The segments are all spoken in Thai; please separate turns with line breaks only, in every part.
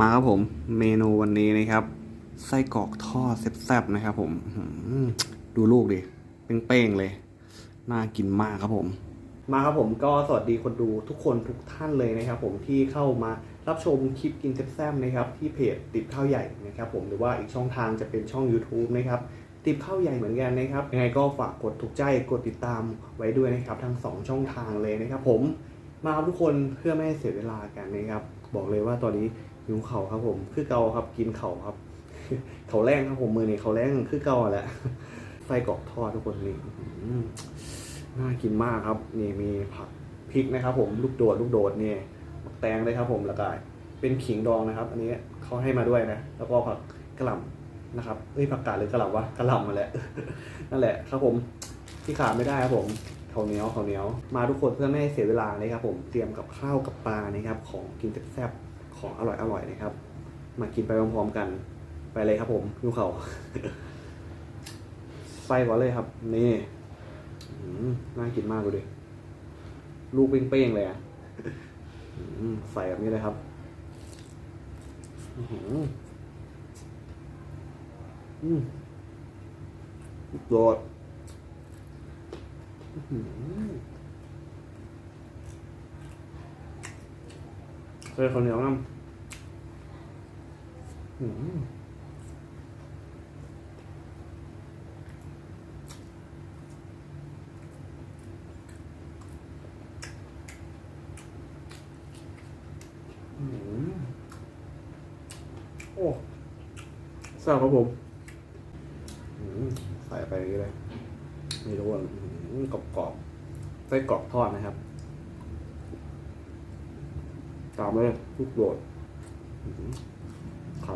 มาครับผมเมนูวันนี้นะครับ ไส้กรอกทอดแซ่บๆนะครับ ผมดูลูกดิเป้งๆเลย น่ากินมากครับผม มาครับผมก็สวัสดีคนดูทุกคนทุกท่านเลยนะครับ ผมที่เข้ามารับชมคลิปกินแซ่บๆนะครับ ที่เพจติดข้าวใหญ่นะครับ ผมหรือว่าอีกช่องทางจะเป็นช่อง YouTube นะครับติดข้าวใหญ่เหมือนกันนะครับยังไงก็ฝากกดถูกใจกดติดตามไว้ด้วยนะครับ ทั้งสองช่องทางเลยนะครับ ผมมาครับทุกคนเพื่อไม่ให้เสียเวลากันนะครับ บอกเลยว่าตอนนี้ หิวเข่าครับผมคือเกาครับกินเข่าครับ เขาแรงครับผมมือนี่เขาแรงคือเกาแหละไส้กรอกทอดทุกคนนี่น่ากินมากครับนี่มีผักพริกนะครับ ผมลูกโดดลูกโดดเนี่ยผักแตงเลยครับผมแล้วก็เป็นขิงดองนะครับ อันนี้เขาให้มาด้วยนะ แล้วก็ผักกระหล่ำนะครับเอ้ยผักกาดหรือกระหล่ำวะกระหล่ำมาแหละนั่นแหละครับผมที่ขาดไม่ได้ครับผมข้าวเหนียวข้าวเหนียวมาทุกคนเพื่อไม่ให้เสียเวลานะครับผมเตรียมกับข้าวกับปลานะครับของกินแซ่บ ของอร่อยอร่อยนะครับ มากินไปพร้อมๆกันไปเลยครับผมยูเขาไส้ก่อนเลยครับ นี่น่ากินมากดูดิลูกเป้งๆเลยอะใส่แบบนี้เลยครับอื้อหืมโดดอื้อหือเคยข้าวเหนียวน้ำอื้อหืออืม โอ้แซ่บครับผมใส่ไปนี้เลยนี่ทุกคนกรอบกรอบๆไส้กรอกทอดนะครับ ตามเลยลูกโดดอื้อหือข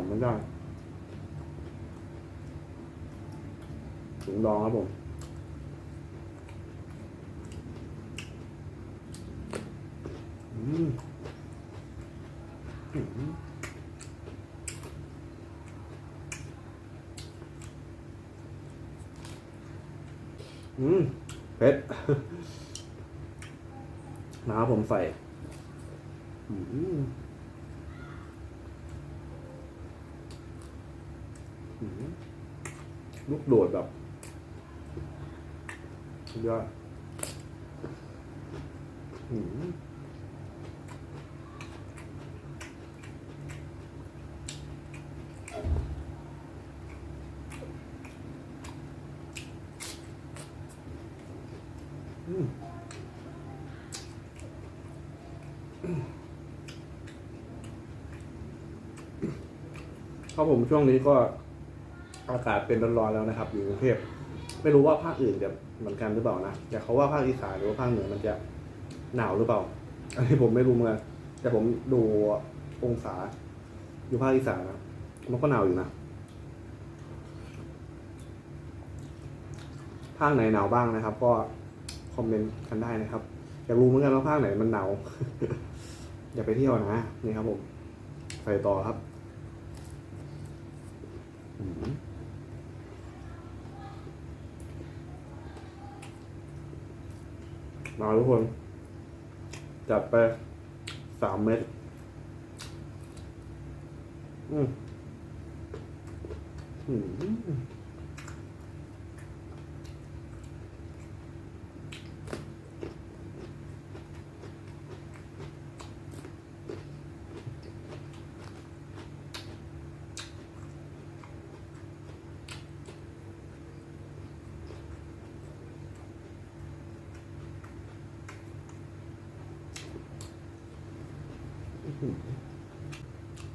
ำไม่ได้ถุงดองครับผมอืมอืมเผ็ดนะครับผมใส่ อืมอืม ลูกโดดแบบยอดอืมครับผมช่วงนี้ก็ อากาศเป็นร้อนๆแล้วนะครับ อยู่กรุงเทพไม่รู้ว่าภาคอื่นจะเหมือนกันหรือเปล่านะแต่เขาว่าภาคอีสานหรือว่าภาคเหนือมันจะหนาวหรือเปล่า อันนี้ผมไม่รู้เหมือนกันแต่ผมดูองศา อยู่ภาคอีสานนะมันก็หนาวอยู่นะภาคไหนหนาวบ้างนะครับ ก็คอมเมนต์กันได้นะครับอยากรู้เหมือนกันว่าภาคไหนมันหนาวอย่าไปเที่ยวนะนี่ครับผมไปต่อครับ มาทุกคน จัดไปสามเม็ดอืมอืม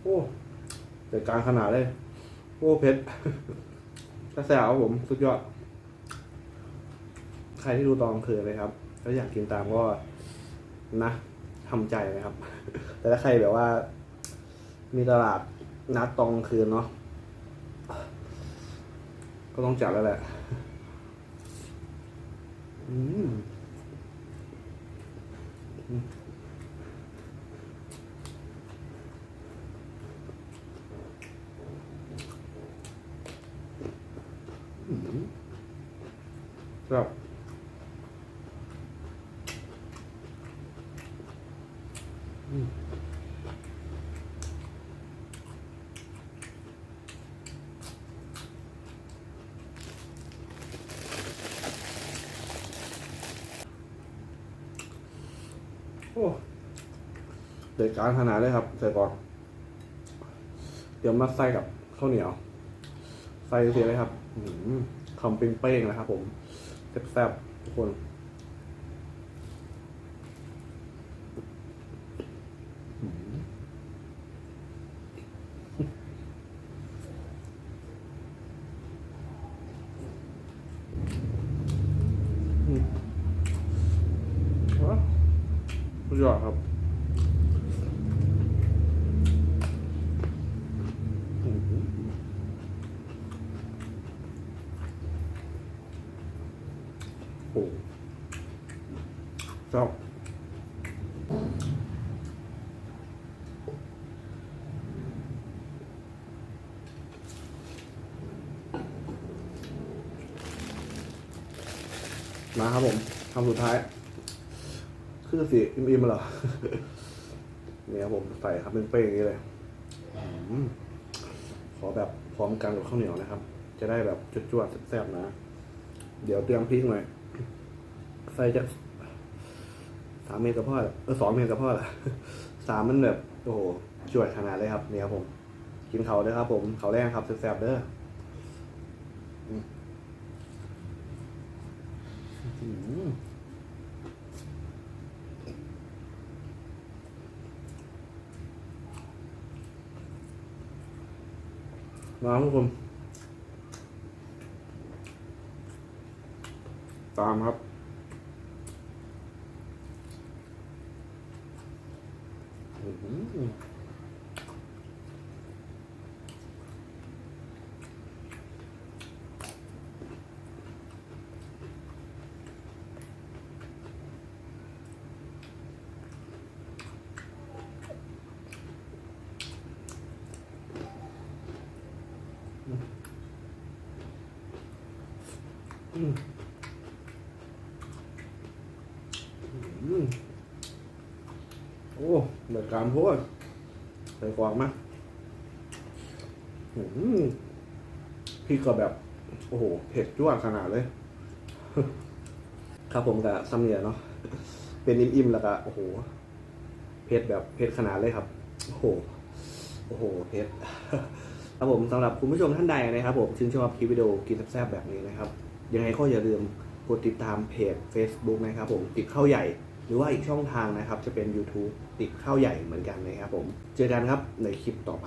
อ้เกิดการขนาดเลย โอ้เพชรกระแสครับผมสุดยอด ใครที่ดูตอนคืนเลยครับ แล้วอยากกินตามก็นะทำใจนะครับ แต่ถ้าใครแบบว่า มีตลาดนัดตอนกลางคืนเนาะก็ต้องจัดแล้วแหละอืม ครับโอ้เด็ดการขนาดเลยครับใส่ก่อน เดี๋ยวมาใส่กับข้าวเหนียว ใส่เสียเลยครับหือคำเป็นเป้งๆนะครับผมแซ่บๆทุกคนชอหืออืมว้าวสุดยอดครับอื้อหือ โอ้ชอบมาครับผมคำสุดท้าย คือสิอิ่มๆมาเหรอเนี่ยครับผมใส่ครับเป็นเป้งอย่างนี้เลยอขอแบบพร้อมกันกับข้าวเหนียวนะครับ จะได้แบบจวดๆแซ่บๆนะ เดี๋ยวเตรียมพริกหน่อย ใส่จะสามเมตรกับพ่อละเออสองเมตรกับพ่อละสามมันแบบโอ้โหจวดขนาดเลยครับเนี่ยครับผม กินเขาเด้อครับผมเขาแรงครับแซ่บๆเด้อมอืมมาทุกคนตามครับ อื้อหืออืมอืม โอ้เดือดการพูดใส่กวางมาอืมพี่ก็แบบ โอ้โห เผ็ดจ้วขนาดเลย ครับผมกับซัมเนียเนาะ เป็นอิ่มๆแล้วก็โอ้โห เผ็ดแบบเผ็ดขนาดเลยครับ โอ้โห โอ้โห เผ็ด ครับผมสำหรับคุณผู้ชมท่านใดนะครับผมชื่นชอบคลิปวิดีโอกินแซ่บแบบนี้นะครับ ยังไงก็อย่าลืมกดติดตามเพจ Facebook นะครับผมติดข้าวใหญ่ หรือว่าอีกช่องทางนะครับจะเป็น YouTube ติดข้าวใหญ่เหมือนกันนะครับผม เจอกันครับในคลิปต่อไป